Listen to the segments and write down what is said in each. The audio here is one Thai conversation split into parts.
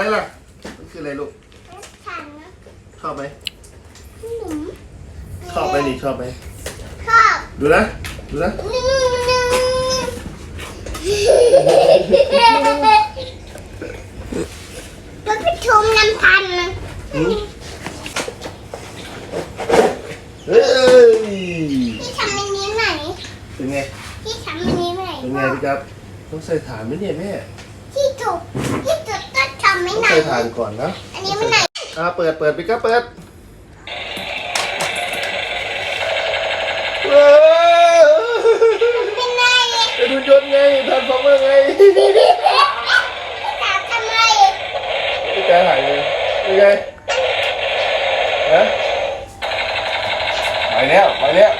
อะไรล่ะ มันคืออะไรลูกฉันนะชอบไหม ขนมชอบไหมนี่ชอบไหมชอบดูนะ ดูนะนึ่งนึ่งแล้วไปชมน้ำพันนะหืมเฮ้ย พี่ทำอันนี้ไหนเป็นไง พี่ทำอันนี้ไหนเป็นไงพี่ครับ ต้องใส่ถ่านไหมเนี่ยแม่ ที่จุดที่จุดก็ทำ ไม่ต้องไหนใส่ถ่านก่อนนะอันนี้ไม่ไหนอ่าเปิดเปิดพี่ครับเปิดเว้ยเป็นไงจะดูยนต์ไงทำฟองเมอร์ไงพี่ถามทำไมพี่แกหายเลยเป็นไงฮะไปแล้วไปแล้ว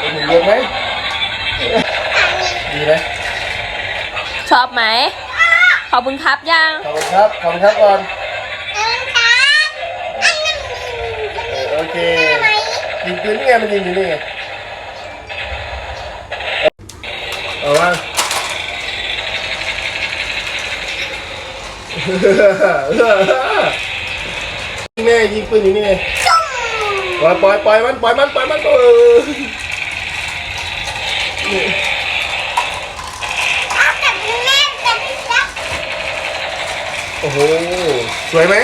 เป็นหนึ่งเดือนไหมถามนี่ดีไหมชอบไหม ขอบคุณครับยัง ขอบคุณครับ ขอบคุณครับก่อนเอิ้นครับอันนั้นเออโอเคทำไมยิงปืนนี่ไงมันยิงอยู่นี่ไงเอาวางแม่ยิงปืนอยู่นี่ไงจุ่มปล่อยปล่อยปล่อยมันปล่อยมันปล่อยมันเออนี่ เอาแต่แม่แต่พี่จับ โอ้โห สวยไหม